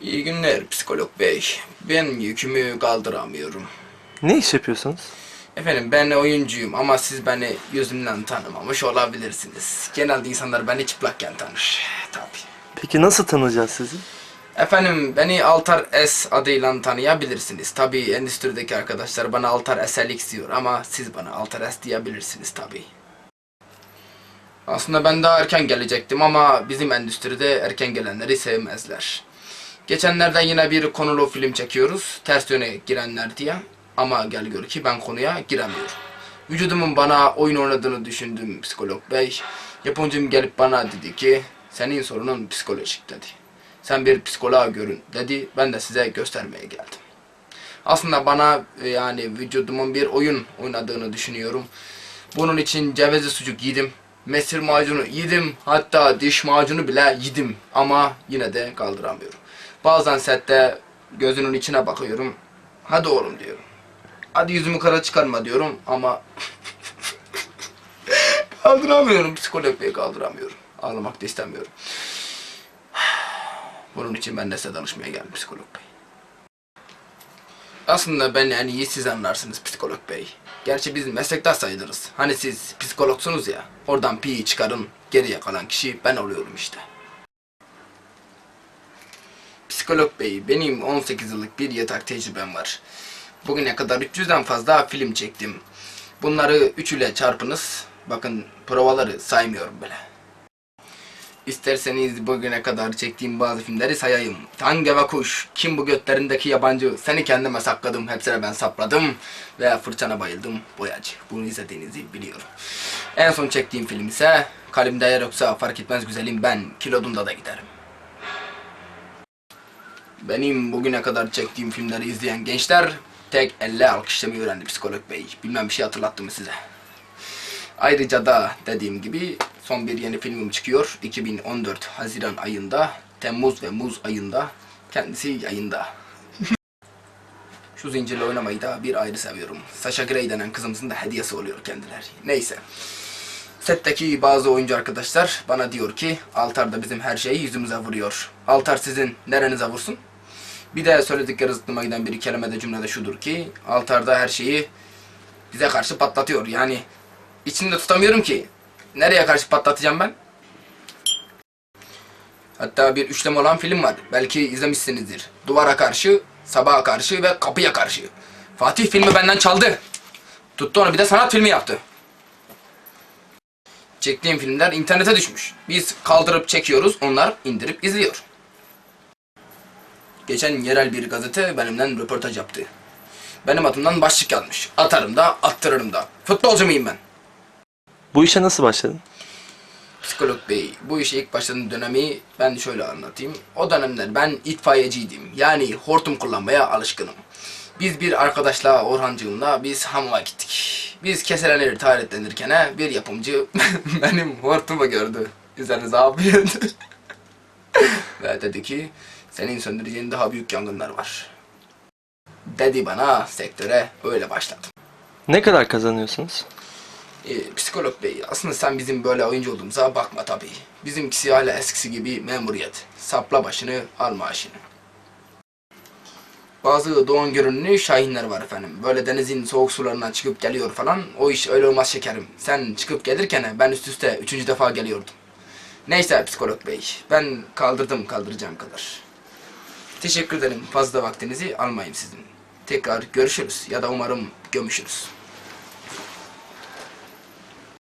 İyi günler psikolog bey. Ben yükümü kaldıramıyorum. Ne iş yapıyorsunuz? Efendim ben oyuncuyum ama siz beni yüzümden tanımamış olabilirsiniz. Genelde insanlar beni çıplakken tanır. Tabii. Peki nasıl tanıyacağız sizi? Efendim beni Altar S adıyla tanıyabilirsiniz. Tabii endüstrideki arkadaşlar bana Altar SLX diyor ama siz bana Altar S diyebilirsiniz tabii. Aslında ben daha erken gelecektim ama bizim endüstride erken gelenleri sevmezler. Geçenlerden yine bir konulu film çekiyoruz. Ters yöne girenler diye. Ama gel gör ki ben konuya giremiyorum. Vücudumun bana oyun oynadığını düşündüm psikolog bey. Yapımcım gelip bana dedi ki senin sorunun psikolojik dedi. Sen bir psikoloğa görün dedi. Ben de size göstermeye geldim. Aslında bana e, yani vücudumun bir oyun oynadığını düşünüyorum. Bunun için cevizli sucuk yedim. Mesir macunu yedim. Hatta diş macunu bile yedim. Ama yine de kaldıramıyorum. Bazen sette gözünün içine bakıyorum. Hadi oğlum diyorum. Hadi yüzümü kara çıkarma diyorum ama kaldıramıyorum psikolog bey kaldıramıyorum. Ağlamak da istemiyorum. Bunun için ben de size danışmaya geldim psikolog bey. Aslında ben en iyi siz anlarsınız psikolog bey. Gerçi biz meslektaş sayılırız. Hani siz psikologsunuz ya. Oradan pi çıkarın. Geriye kalan kişi ben oluyorum işte. Psikolog bey benim 18 yıllık bir yatak tecrübem var. Bugüne kadar 300'den fazla film çektim. Bunları 3 ile çarpınız. Bakın provaları saymıyorum bile. İsterseniz bugüne kadar çektiğim bazı filmleri sayayım. Tange ve Kuş, Kim bu götlerindeki yabancı, Seni kendime sakladım, hepsine ben sapladım. Ve Fırçana bayıldım, Boyacı. Bunu izlediğinizi biliyorum. En son çektiğim film ise Kalimde yer yoksa fark etmez güzelim ben, kilodumda da giderim. Benim bugüne kadar çektiğim filmleri izleyen gençler tek elle alkışlamayı öğrendi psikolog bey. Bilmem bir şey hatırlattı mı size? Ayrıca da dediğim gibi son bir yeni filmim çıkıyor. 2014 Haziran ayında, Temmuz ve Muz ayında. Kendisi yayında. Şu zincirle oynamayı da bir ayrı seviyorum. Sasha Grey denen kızımızın da hediyesi oluyor kendileri. Neyse. Setteki bazı oyuncu arkadaşlar bana diyor ki Altar da bizim her şeyi yüzümüze vuruyor. Altar sizin nerenize vursun? Bir de söyledikleri zıttıma giden bir kelime de cümlede şudur ki Altar'da her şeyi bize karşı patlatıyor. Yani içimde tutamıyorum ki. Nereye karşı patlatacağım ben? Hatta bir üçleme olan film var. Belki izlemişsinizdir. Duvara karşı, sabaha karşı ve kapıya karşı. Fatih filmi benden çaldı. Tuttu onu bir de sanat filmi yaptı. Çektiğim filmler internete düşmüş. Biz kaldırıp çekiyoruz, onlar indirip izliyor. Geçen yerel bir gazete benimle röportaj yaptı. Benim adımdan başlık yazmış. Atarım da, attırırım da. Futbolcu muyum ben? Bu işe nasıl başladın? Psikolog bey, bu işe ilk başladığım dönemi ben şöyle anlatayım. O dönemler ben itfaiyeciydim. Yani hortum kullanmaya alışkınım. Biz bir arkadaşla Orhancığımla biz hamama gittik. Biz keselenleri taharetlenirken bir yapımcı benim hortumu gördü. Üzerinize afiyet. Ve dedi ki senin söndüreceğin daha büyük yangınlar var. Dedi bana sektöre öyle başladım. Ne kadar kazanıyorsunuz? Ee, psikolog bey aslında sen bizim böyle oyuncu olduğumuza bakma tabii. Bizimkisi hala eskisi gibi memuriyet. Sapla başını al maaşını. Bazı doğan görünümlü şahinler var efendim. Böyle denizin soğuk sularından çıkıp geliyor falan. O iş öyle olmaz şekerim. Sen çıkıp gelirken ben üst üste üçüncü defa geliyordum. Neyse psikolog bey. Ben kaldırdım kaldıracağım kadar. Teşekkür ederim. Fazla vaktinizi almayayım sizin. Tekrar görüşürüz ya da umarım gömüşürüz.